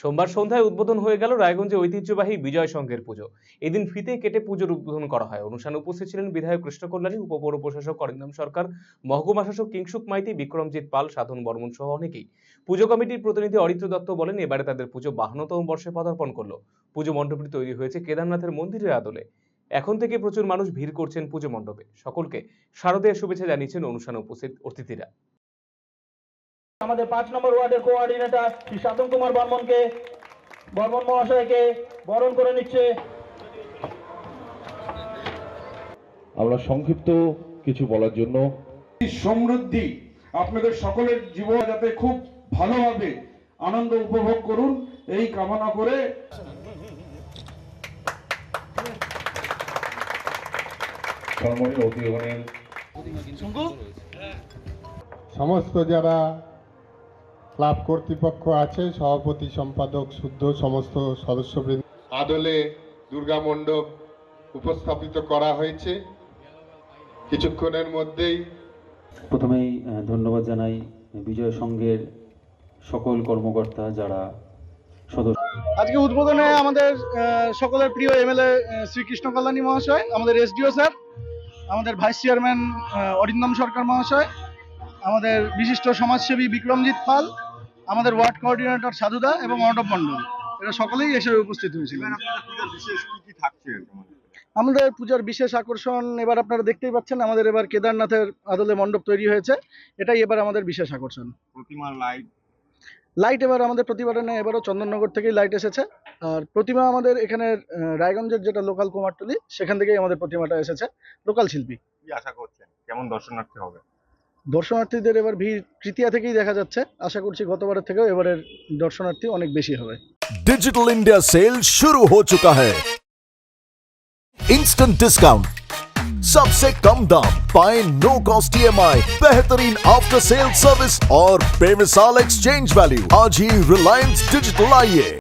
সোমবার সন্ধ্যায় উদ্বোধন হয়ে গেল রায়গঞ্জে ঐতিহ্যবাহী বিজয় সংঘের পুজো। এদিন ফিতে কেটে পুজোর উদ্বোধন করা হয়। অনুষ্ঠানে উপস্থিত ছিলেন বিধায়ক কৃষ্ণ উপপৌর প্রশাসক অরিন্দম সরকার, মহকুমা শাসক কিংসুক মাইতি, বিক্রমজিৎ পাল, সাধন বর্মন সহ অনেকেই। পুজো কমিটির প্রতিনিধি অরিত্র দত্ত বলেন, এবারে তাদের পুজো বাহান্নতম বর্ষে পদার্পণ করল। পুজো মণ্ডপটি তৈরি হয়েছে কেদারনাথের মন্দিরের আদলে। এখন থেকে প্রচুর মানুষ ভিড় করছেন পুজো মণ্ডপে। সকলকে শারদীয় শুভেচ্ছা জানিয়েছেন অনুষ্ঠানে উপস্থিত অতিথিরা। আমাদের পাঁচ নম্বর ওয়ার্ডের কোঅর্ডিনেটর শ্রী সাধন কুমার বর্মনকে বর্মন মহাশয়কে বরণ করে নিচ্ছে। আমরা সংক্ষিপ্ত কিছু বলার জন্য। সমৃদ্ধি আপনাদের সকলের জীবন যাতে খুব ভালোভাবে আনন্দ উপভোগ করুন এই কামনা করে। সমস্ত যারা ক্লাব কর্তৃপক্ষ আছে সভাপতি সম্পাদক শুদ্ধ সমস্ত সদস্যবৃন্দ। আদলে দুর্গা মণ্ডপ উপস্থাপিত করা হয়েছে। কিছুক্ষণের মধ্যেই প্রথমেই ধন্যবাদ জানাই বিজয় সংঘের সকল কর্মকর্তা যারা সদস্য। আজকে উদ্বোধনে আমাদের সকলের প্রিয় এমএলএ শ্রীকৃষ্ণ কল্যাণী মহাশয় আমাদের এসডিও স্যার আমাদের ভাইস চেয়ারম্যান অরিন্দম সরকার মহাশয় আমাদের বিশিষ্ট সমাজসেবী বিক্রমজিৎ পাল আমাদের ওয়ার্ড কোঅর্ডিনেটর সাধুদা এবং অর্ণব মণ্ডল। এরা সকলেই এসে উপস্থিত হয়েছিল। আমাদের পূজার বিশেষ আকর্ষণ এবার আপনারা দেখতেই পাচ্ছেন আমাদের এবার কেদারনাথের আদলে মণ্ডপ তৈরি হয়েছে। এটাই এবার আমাদের বিশেষ আকর্ষণ। প্রতিমার লাইট? লাইট এবার আমাদের প্রতিবারে নেই এবারও চন্দননগর থেকেই লাইট এসেছে। আর প্রতিমা আমাদের এখানে রায়গঞ্জের যেটা লোকাল কুমারটুলি সেখান থেকেই আমাদের প্রতিমাটা এসেছে লোকাল শিল্পী। কি আশা করছেন? কেমন দর্শনার্থী হবে? দর্শনার্থীদের এবার ভিড় তৃতীয়া থেকেই দেখা যাচ্ছে আশা করছি গতবারের থেকেও এবারের দর্শনার্থী অনেক বেশি হবে डिजिटल इंडिया सेल शुरू हो चुका है इंस्टेंट डिस्काउंट सबसे कम दाम पाए नो कॉस्ट ईएमआई बेहतरीन आफ्टर सेल सर्विस और बेमिसाल एक्सचेंज वैल्यू आज ही रिलायंस डिजिटल आइए